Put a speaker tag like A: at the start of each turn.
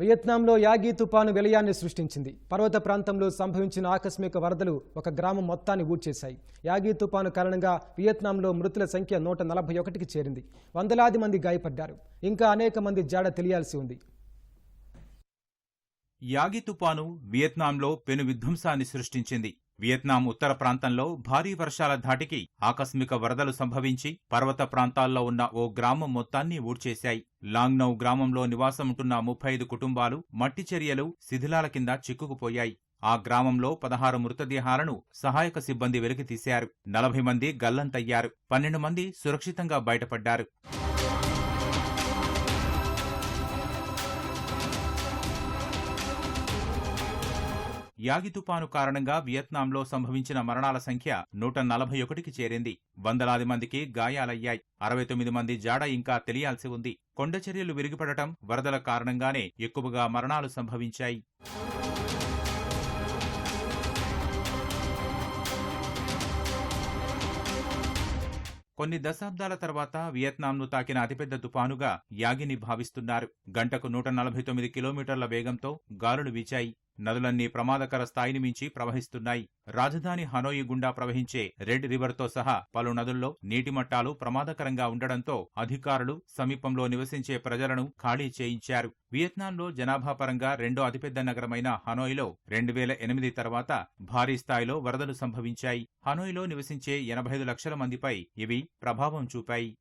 A: వియత్నాంలో Yagi తుపాను విలయాన్ని సృష్టించింది. పర్వత ప్రాంతంలో సంభవించిన ఆకస్మిక వరదలు ఒక గ్రామం మొత్తాన్ని ఊడ్చేశాయి. యాగి తుపాను కారణంగా వియత్నాంలో మృతుల సంఖ్య నూట నలభై ఒకటికి చేరింది. వందలాది మంది గాయపడ్డారు. ఇంకా అనేక మంది జాడ తెలియాల్సి ఉంది.
B: యాగి తుపాను వియత్నాంలో పెను విధ్వంసాన్ని సృష్టించింది. వియత్నాం ఉత్తర ప్రాంతంలో భారీ వర్షాల ధాటికి ఆకస్మిక వరదలు సంభవించి పర్వత ప్రాంతాల్లో ఉన్న ఓ గ్రామం మొత్తాన్ని ఊడ్చేశాయి. లాంగ్నౌ గ్రామంలో నివాసముంటున్న ముప్పై ఐదు కుటుంబాలు మట్టి చర్యలు శిథిలాల కింద చిక్కుకుపోయాయి. ఆ గ్రామంలో పదహారు మృతదేహాలను సహాయక సిబ్బంది వెలికితీశారు. నలభై మంది గల్లంతయ్యారు. పన్నెండు మంది సురక్షితంగా బయటపడ్డారు. యాగి తుపాను కారణంగా వియత్నాంలో సంభవించిన మరణాల సంఖ్య నూట నలభై ఒకటికి చేరింది. వందలాది మందికి గాయాలయ్యాయి. అరవై తొమ్మిది మంది జాడ ఇంకా తెలియాల్సి ఉంది. కొండచర్యలు విరిగిపడటం వరదల కారణంగానే ఎక్కువగా మరణాలు సంభవించాయి. కొన్ని దశాబ్దాల తర్వాత వియత్నాంను తాకిన అతిపెద్ద తుపానుగా యాగిని భావిస్తున్నారు. గంటకు నూట నలభై తొమ్మిది కిలోమీటర్ల వేగంతో గాలులు వీచాయి. నదులన్నీ ప్రమాదకర స్థాయిని మించి ప్రవహిస్తున్నాయి. రాజధాని హనోయి గుండా ప్రవహించే రెడ్ రివర్తో సహా పలు నదుల్లో నీటి మట్టాలు ప్రమాదకరంగా ఉండడంతో అధికారులు సమీపంలో నివసించే ప్రజలను ఖాళీ చేయించారు. వియత్నాంలో జనాభా పరంగా రెండో అతిపెద్ద నగరమైన హనోయిలో రెండు వేల ఎనిమిది తర్వాత భారీ స్థాయిలో వరదలు సంభవించాయి. హనోయిలో నివసించే ఎనభై ఐదు లక్షల మందిపై ఇవి ప్రభావం చూపాయి.